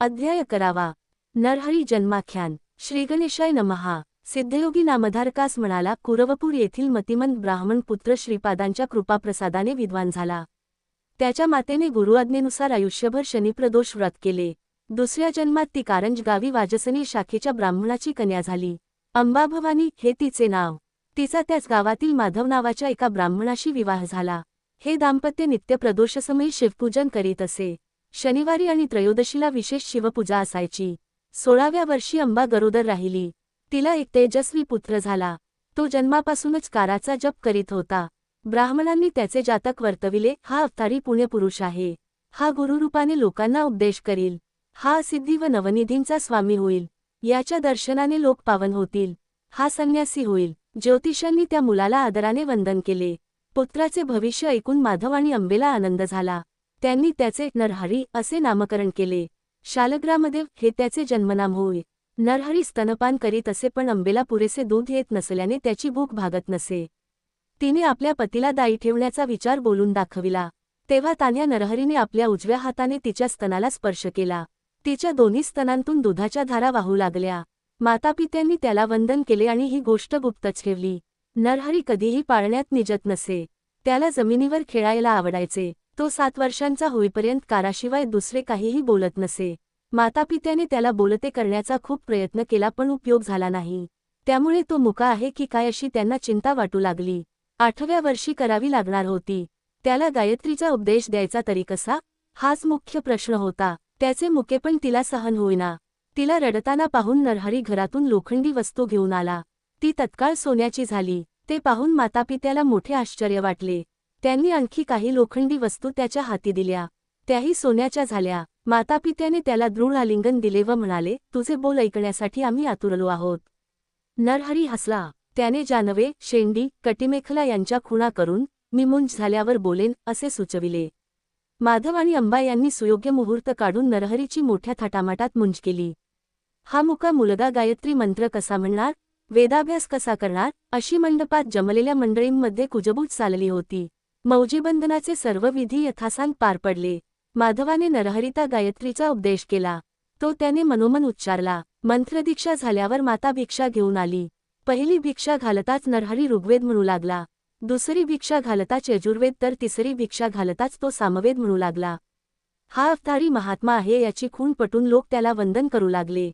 अध्याय करावा. नरहरी जन्माख्यान. श्रीगणेशाय नमहा. सिद्धयोगी नामधारकास म्हणाला कुरवपूर येथील मतिमंत ब्राह्मण पुत्र श्रीपादांच्या कृपाप्रसादाने विद्वान झाला. त्याच्या मातेने गुरुआज्ञेनुसार आयुष्यभर शनिप्रदोष व्रत केले. दुसऱ्या जन्मात ती कारंज गावी वाजसनी शाखेच्या ब्राह्मणाची कन्या झाली. अंबाभवानी हे तिचे नाव. तिचा त्याच गावातील माधव नावाच्या एका ब्राह्मणाशी विवाह झाला. हे दाम्पत्य नित्य प्रदोषसमयी शिवपूजन करीत असे. शनिवारी आणि त्रयोदशीला विशेष शिवपूजा असायची. सोळाव्या वर्षी अंबा गरोदर राहिली. तिला एक तेजस्वी पुत्र झाला. तो जन्मापासूनच काराचा जप करीत होता. ब्राह्मणांनी त्याचे जातक वर्तविले हा अवतारी पुण्यपुरुष आहे. हा गुरुरूपाने लोकांना उपदेश करील. हा सिद्धी व नवनिधींचा स्वामी होईल. याच्या दर्शनाने लोक पावन होतील. हा संन्यासी होईल. ज्योतिषांनी त्या मुलाला आदराने वंदन केले. पुत्राचे भविष्य ऐकून माधव आणि अंबेला आनंद झाला. त्यांनी त्याचे नरहरी असे नामकरण केले. शालग्रामदेव हे त्याचे जन्मनाम होय. नरहरी स्तनपान करीत असे पण अंबेला पुरेसे दूध येत नसल्याने त्याची भूक भागत नसे. तिने आपल्या पतीला दाई ठेवण्याचा विचार बोलून दाखविला. तेव्हा तान्या नरहरीने आपल्या उजव्या हाताने तिच्या स्तनाला स्पर्श केला. तिच्या दोन्ही स्तनांतून दुधाच्या धारा वाहू लागल्या. मातापित्यांनी त्याला वंदन केले आणि ही गोष्ट गुप्तच ठेवली. नरहरी कधीही पाळण्यात निजत नसे. त्याला जमिनीवर खेळायला आवडायचे. तो सात वर्षांचा होईपर्यंत काराशिवाय दुसरे काहीही बोलत नसे. मातापित्याने त्याला बोलते करण्याचा खूप प्रयत्न केला पण उपयोग झाला नाही. त्यामुळे तो मुका आहे की काय अशी त्यांना चिंता वाटू लागली. आठव्या वर्षी करावी लागणार होती. त्याला गायत्रीचा उपदेश द्यायचा तरी कसा? हाच मुख्य प्रश्न होता. त्याचे मुके पण तिला सहन होईना. तिला रडताना पाहून नरहरी घरातून लोखंडी वस्तू घेऊन आला. ती तत्काळ सोन्याची झाली. ते पाहून मातापित्याला मोठे आश्चर्य वाटले. त्यांनी आणखी काही लोखंडी वस्तू त्याच्या हाती दिल्या. त्याही सोन्याच्या झाल्या. मातापित्याने त्याला दृढ आलिंगन दिले व म्हणाले तुझे बोल ऐकण्यासाठी आम्ही आतुरलो आहोत. नरहरी हसला. त्याने जानवे शेंडी कटिमेखला यांच्या खुणा करून मी मुंज झाल्यावर बोलेन असे सुचविले. माधव आणि अंबा यांनी सुयोग्य मुहूर्त काढून नरहरीची मोठ्या थाटामाटात मुंज केली. हा मुका मुलगा गायत्री मंत्र कसा म्हणणार? वेदाभ्यास कसा करणार? अशी मंडपात जमलेल्या मंडळींमध्ये कुजबूज चालली होती. मौजीबंधनाचे सर्व विधी यथासांग पार पडले. माधवाने नरहरिता गायत्रीचा उपदेश केला. तो त्याने मनोमन उच्चारला मंत्रदीक्षा झाल्यावर माता भिक्षा घेऊन आली. पहिली भिक्षा घालताच नरहरी ऋग्वेद म्हणू लागला. दुसरी भिक्षा घालताच यजुर्वेद तर तिसरी भिक्षा घालताच तो सामवेद म्हणू लागला. हा अवतारी महात्मा आहे याची खूण पटून लोक त्याला वंदन करू लागले.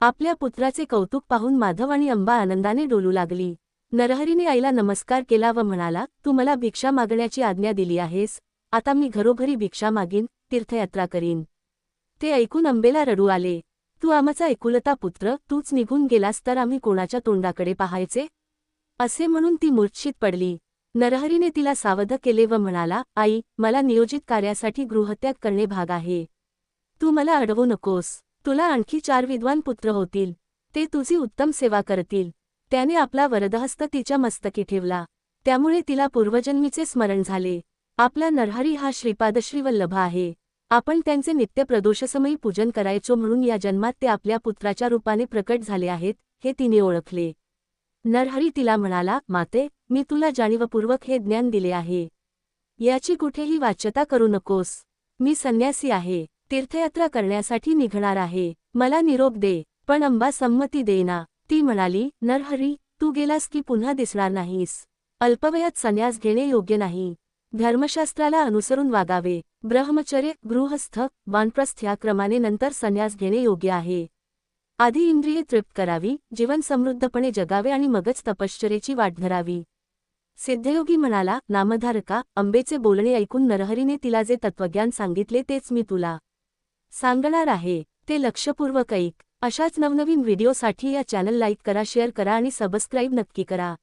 आपल्या पुत्राचे कौतुक पाहून माधव आणि अंबा आनंदाने डोलू लागली. नरहरीने आईला नमस्कार केला व म्हणाला तू मला भिक्षा मागण्याची आज्ञा दिली आहेस. आता मी घरोघरी भिक्षा मागीन तीर्थयात्रा करीन. ते ऐकून अंबेला रडू आले. तू आमचा एकुलता पुत्र तूच निघून गेलास तर आम्ही कोणाच्या तोंडाकडे पाहायचे? असे म्हणून ती मूर्छित पडली. नरहरीने तिला सावध केले व म्हणाला आई मला नियोजित कार्यासाठी गृहत्याग करणे भाग आहे. तू मला अडवू नकोस. तुला आणखी चार विद्वान पुत्र होतील. ते तुझी उत्तम सेवा करतील. त्याने आपला वरदहस्त तिच्या मस्तकी ठेवला. त्यामुळे तिला पूर्वजन्मीचे स्मरण झाले. आपला नरहरी हा श्रीपादश्रीवल्लभ आहे. आपण त्यांचे नित्य प्रदोषसमयी पूजन करायचो म्हणून या जन्मात ते आपल्या पुत्राच्या रूपाने प्रकट झाले आहेत हे तिने ओळखले. नरहरी तिला म्हणाला माते मी तुला जाणीवपूर्वक हे ज्ञान दिले आहे. याची कुठेही वाच्यता करू नकोस. मी संन्यासी आहे. तीर्थयात्रा करण्यासाठी निघणार आहे. मला निरोप दे पण अंबा संमती देना ती म्हणाली नरहरी तू गेलास की पुन्हा दिसणार नाहीस. अल्पवयात संन्यास घेणे योग्य नाही. धर्मशास्त्राला अनुसरून वागावे. ब्रह्मचर्य गृहस्थ वानप्रस्थ या क्रमाने नंतर संन्यास घेणे योग्य आहे. आधी इंद्रिये तृप्त करावी जीवन समृद्धपणे जगावे आणि मगच तपश्चरेची वाट धरावी. सिद्धयोगी म्हणाला नामधारका अंबेचे बोलणे ऐकून नरहरीने तिला जे तत्वज्ञान सांगितले तेच मी तुला सांगणार आहे. ते लक्षपूर्वक ऐक. अशाच नवनवीन व्हिडिओसाठी या चॅनल लाईक करा शेअर करा आणि सबस्क्राईब नक्की करा.